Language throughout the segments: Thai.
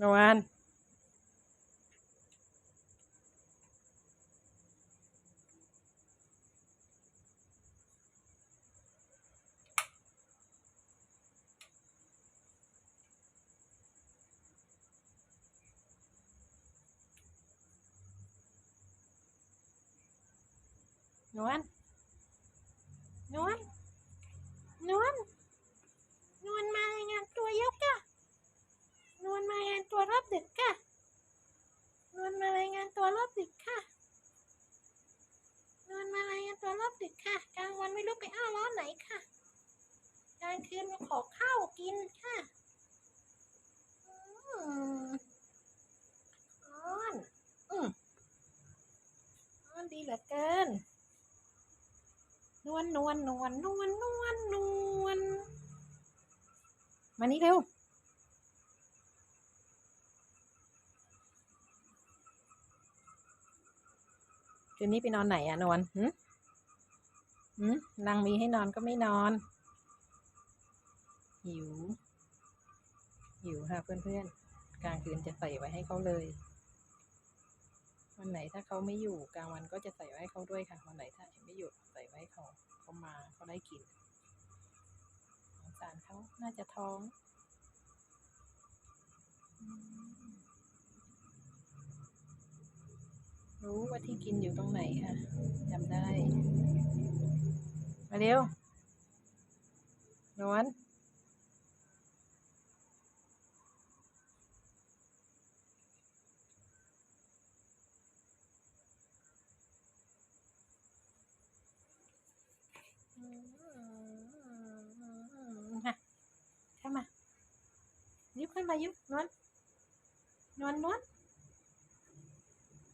Ngọc An Ngon Ngon ดึกค่ะนวลมารายงานตัวรอบดึกค่ะนวลมารายงานตัวรอบดึกค่ะ กลางวันไม่รู้ไปอ้าวร้อนไหนค่ะ กลางคืนมาขอข้าวกินค่ะอืมอ้อนอืมอ้อนดีเหลือเกิน นวลนวลนวลนวลนวลนวลมานี่เร็ว คืนนี้ไปนอนไหนอะนวลหืมหืมนางมีให้นอนก็ไม่นอน หิว หิวค่ะเพื่อนๆ กลางคืนจะใส่ไว้ให้เขาเลย วันไหนถ้าเขาไม่อยู่กลางวันก็จะใส่ไว้ให้เขาด้วยค่ะ วันไหนถ้าไม่อยู่ใส่ไว้ให้เขาเขามาเขาได้กินสงสารเขาน่าจะท้อง ว่าที่กินอยู่ตรงไหนค่ะจำได้ มาเร็วนวลมาเข้ามายุบขึ้นมายุบนวลนวลนวลนวลอืม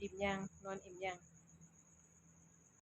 อิ่มยังนอนอิ่มยัง